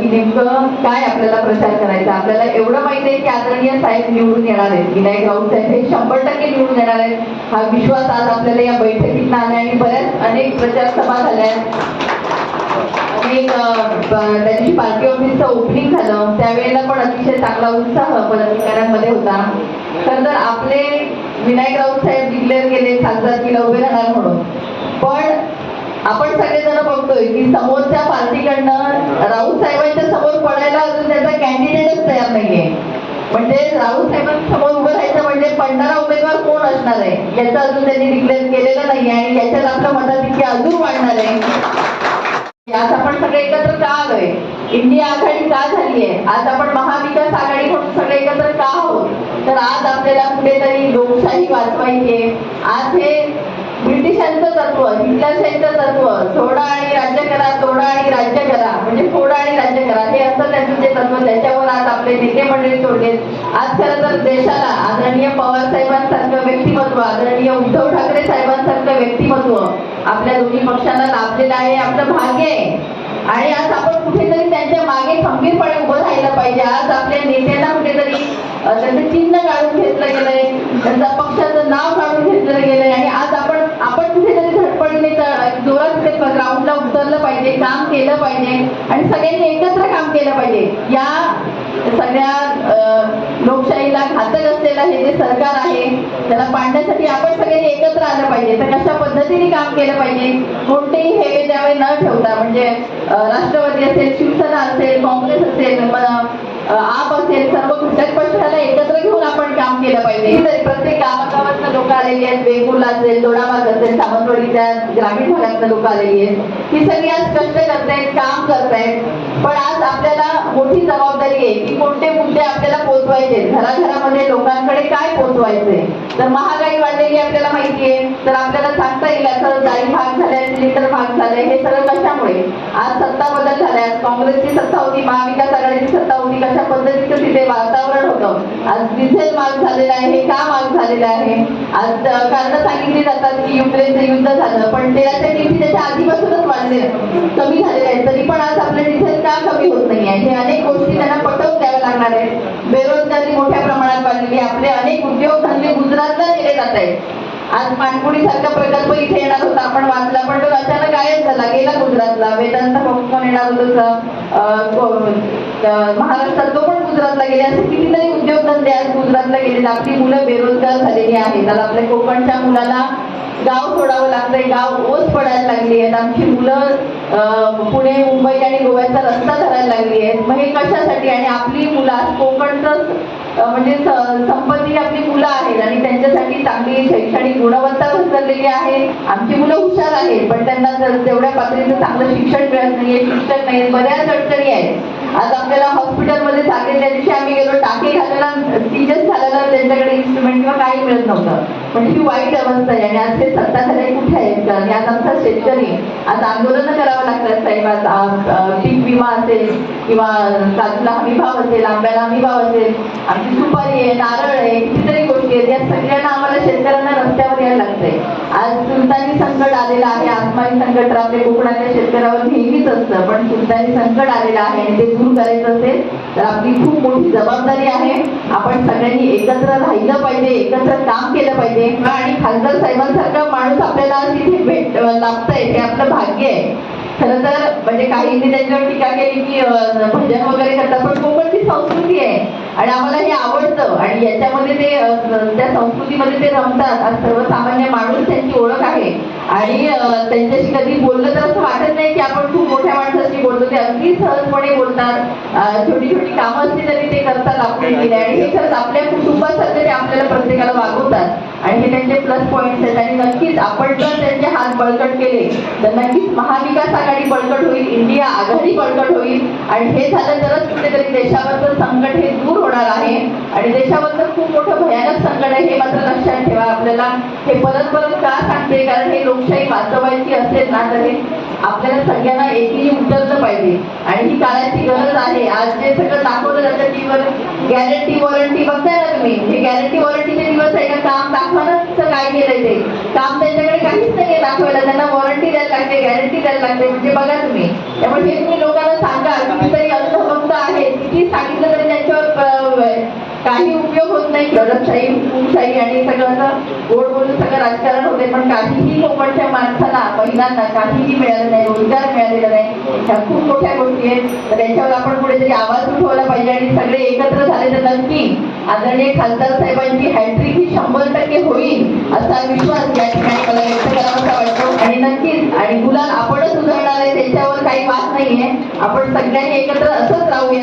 की नेमकं काय आपल्याला प्रचार करायचा? आपल्याला एवढं माहिती आहे की आदरणीय साहेब निवडून येणार आहेत. विनायक राऊत साहेब हे शंभर टक्के निवडून येणार आहेत. हा विश्वास आज आपल्याला या बैठकीत आला आणि बऱ्याच अनेक प्रचार सभा झाल्या आहेत. अनेक अं, ब- ऑफिसचं ओपनिंग झालं. त्यावेळेला पण अतिशय चांगला उत्साह पदाधिकाऱ्यांमध्ये होता. खरं तर आपले विनायक राऊत साहेब डिक्लेअर केले खासदारकीला उभे राहणार म्हणून. पण आपण सगळेजण बघतोय की समोरच्या पार्टीकडनं राऊत साहेबांच्या समोर पडायला अजून त्याचा कॅन्डिडेटच तयार नाहीये. म्हणजे राऊत साहेबांसमोर उभं राहायचं म्हणजे पडणारा उमेदवार कोण असणार आहे? याचं अजून त्यांनी डिक्लेअर केलेलं नाही आणि याच्यात आपलं मताधिक्य अजून वाढणार आहे. आज आपण सगळे एकत्र का आलोय? इंडिया आघाडी का झाली आहे आज आपण महाविकास आघाडी म्हणून सगळे एकत्र का आहोत? तर आज आपल्याला कुठेतरी लोकशाही वाचवायची आहे. आज हे ब्रिटिशांचं तत्व हिटलरशाहीचं तत्व सोडा आणि राज्य करा तोडा आणि राज्य करा म्हणजे फोडा आणि राज्य करा हे असं त्यांचं जे तत्व त्याच्यावर आज आपले नेते मंडळी सोडलेत आज खरं तर देशाला आदरणीय पवार साहेबांसारखं व्यक्तिमत्व आदरणीय उद्धव ठाकरे साहेबांसारखं व्यक्तिमत्व आपल्या दोन्ही पक्षांना लाभलेलं आहे आपलं भाग्य आहे. आणि आज आपण कुठेतरी त्यांच्या मागे खंबीरपणे उभं राहिलं पाहिजे. आज आपल्या नेत्यांना कुठेतरी त्यांचं चिन्ह काढून घेतलं गेलंय. त्यांचा पक्षाचं नाव या सगळ्या लोकशाहीला घातक असलेलं हे जे सरकार आहे त्याला पाडण्यासाठी आपण सगळे एकत्र आलं पाहिजे. तर कशा पद्धतीने काम केलं पाहिजे? कोणतेही हेवे त्यावेळी न ठेवता म्हणजे राष्ट्रवादी असेल शिवसेना असेल काँग्रेस असेल आप असेल सर्व घटक पक्षाला एकत्र घेऊन आपण काम केलं पाहिजे. प्रत्येक गावागावातनं लोक आलेली आहेत. वेंगुर्ला असेल दोडाबाग असेल सावंतवाडीच्या ग्रामीण भागातनं लोक आलेली आहेत. ही सगळी आज कष्ट करतायत काम करतायत. पण आज आपल्याला मोठी जबाबदारी आहे की कोणते मुद्दे आपल्याला पोहोचवायचे घराघरामध्ये लोकांकडे काय पोहोचवायचे तर महागाई वाढलेली आपल्याला माहिती आहे. तर आपल्याला सांगता येईल असं जाळी भाग झाल्या सिलेंडर भाग झाले हे सगळं कशामुळे? आज सत्ता बदल झाल्या काँग्रेसची सत्ता होती महाविकास आघाडीची सत्ता होती कशा पद्धतीचं तिथे वातावरण होतं? आज डिझेल महाग झालेलं आहे हे का महाग झालेलं आहे? आज कारण सांगितली जातात की युक्रेनचं युद्ध झालं पण तेलाच्या किमती त्याच्या आधीपासूनच वाढले. कमी झालेल्या आहेत तरी पण आज आपलं डिझेल का कमी होत नाही आहे हे अनेक गोष्टी त्यांना लागणार आहे. बेरोजगारी मोठ्या प्रमाणात वाढलेली आपले अनेक उद्योगधंदे गुजरातला नेले जात आहेत. आज पाणपुडी सारखा प्रकल्प इथे येणार होता. आपण वाचला पण तो अचानक गायब झाला गेला गुजरातला. वेदांत कोण येणार होतं महाराष्ट्रात तो पण गुजरातला गेले. असे कितीतरी उद्योगधंदे आज गुजरातला गेलेले आपली मुलं बेरोजगार झालेली आहेत. आता आपल्या कोकणच्या मुलाला गाव सोडावं लागतंय. गाव ओस पडायला लागली आहेत. आमची मुलं पुणे मुंबई आणि गोव्याचा रस्ता धरायला लागली आहेत. मग हे कशासाठी? आणि आपली मुलं आज कोकणचं म्हणजे संपत्ती आपली मुलं आहेत आणि त्यांच्यासाठी चांगली शैक्षणिक गुणवत्ता घसरलेली आहे. आमची मुलं हुशार आहेत पण त्यांना जर तेवढ्या पातळीचं चांगलं शिक्षण मिळत नाहीये शिक्षक नाही बऱ्याच अडचणी आहेत. आज आपल्याला हॉस्पिटलमध्ये त्या दिवशी आम्ही गेलो टाके घालायला स्टिचेस घालायला त्यांच्याकडे इन्स्ट्रुमेंट किंवा काही मिळत नव्हतं. पण ही वाईट अवस्था आहे आणि आज ते सत्ताधारी कुठे आहेत? आणि आज आमचा शेतकरी आज आंदोलन करावं लागतात साहेब. आज पीक विमा असेल किंवा काजूला हमी भाव असेल आंब्याला हमी भाव असेल. आमची सुपारी आहे नारळ आहे कितीतरी गोष्टी आहेत. या सगळ्यांना आम्हाला शेतकऱ्यांना रस्त्यावर आज सुलतानी संकट आलेलं आहे आसमानी संकट तर कोकणातल्या शेतकऱ्यावर नेहमीच असतं. पण सुलतानी संकट आलेलं आहे आणि ते दूर करायचं असेल तर आपली खूप मोठी जबाबदारी आहे. आपण सगळ्यांनी एकत्र राहिलं पाहिजे एकत्र काम केलं पाहिजे. आणि खासदार साहेबांसारखा माणूस आपल्याला तिथे भेट लाभतंय हे आपलं भाग्य आहे. खरं तर म्हणजे काहींनी त्यांच्यावर टीका केली की भजन वगैरे करतात पण कोकणची संस्कृती आहे. आणि आम्हाला हे आवडतं. आणि याच्यामध्ये ते त्या संस्कृतीमध्ये ते रमतात. सर्वसामान्य माणूस त्यांची ओळख आहे. आणि त्यांच्याशी कधी बोललं तर असं वाटत नाही की आपण खूप मोठ्या माणसाशी बोलतो. ते अगदी सहजपणे बोलतात. छोटी छोटी कामं असली तरी ते करतात आपण आणि हे खरंच आपल्या कुटुंबासारखे ते आपल्याला प्रत्येकाला वागवतात. आणि हे त्यांचे प्लस पॉईंट्स आहेत. आणि नक्कीच आपण जर त्यांचे हात बळकट केले तर नक्कीच महाविकास आघाडी बळकट होईल इंडिया आघाडी बळकट होईल. आणि हे झालं तरच कुठेतरी देशावरचं संकट हे दूर होणार आहे. आणि देशावरचं खूप मोठं भयानक संकट आहे हे मात्र लक्षात ठेवा आपल्याला. हे परत परत का सांगते? कारण हे लोकशाही वाचवायची असेल ना तर हे आपल्याला सगळ्यांना एकीने उतरलं पाहिजे. आणि ही काळाची गरज आहे. आज जे सगळं दाखवलं जातं टीवर गॅरंटी वॉरंटी बघताय ना तुम्ही? हे गॅरंटी वॉरंटी आहे का? काम दाखवणंच काय केलंय ते? काम त्यांच्याकडे काहीच नाहीये दाखवायला. त्यांना वॉरंटी द्यायला लागते गॅरंटी द्यायला लागते. म्हणजे बघा तुम्ही. त्यामुळे हे तुम्ही लोकांना सांगा कितीतरी किती सांगितलं तरी त्यांच्यावर काही उपयोग होत नाही. दडपशाही हुकुमशाही आणि सगळं असं गोड बोलून सगळं राजकारण होते. पण काहीही कोकणच्या माणसाला महिलांना काहीही मिळालं नाही रोजगार मिळालेला नाही. ह्या खूप मोठ्या गोष्टी आहेत. तर त्याच्यावर आपण कुठेतरी आवाज उठवला पाहिजे आणि सगळे एकत्र झाले तर नक्की आदरणीय खासदार साहेबांची हॅट्रिक मुलांना आपणच सुधारणार आहे त्याच्यावर काही वाद नाहीये. आपण सगळ्यांनी एकत्र असंच राहूया.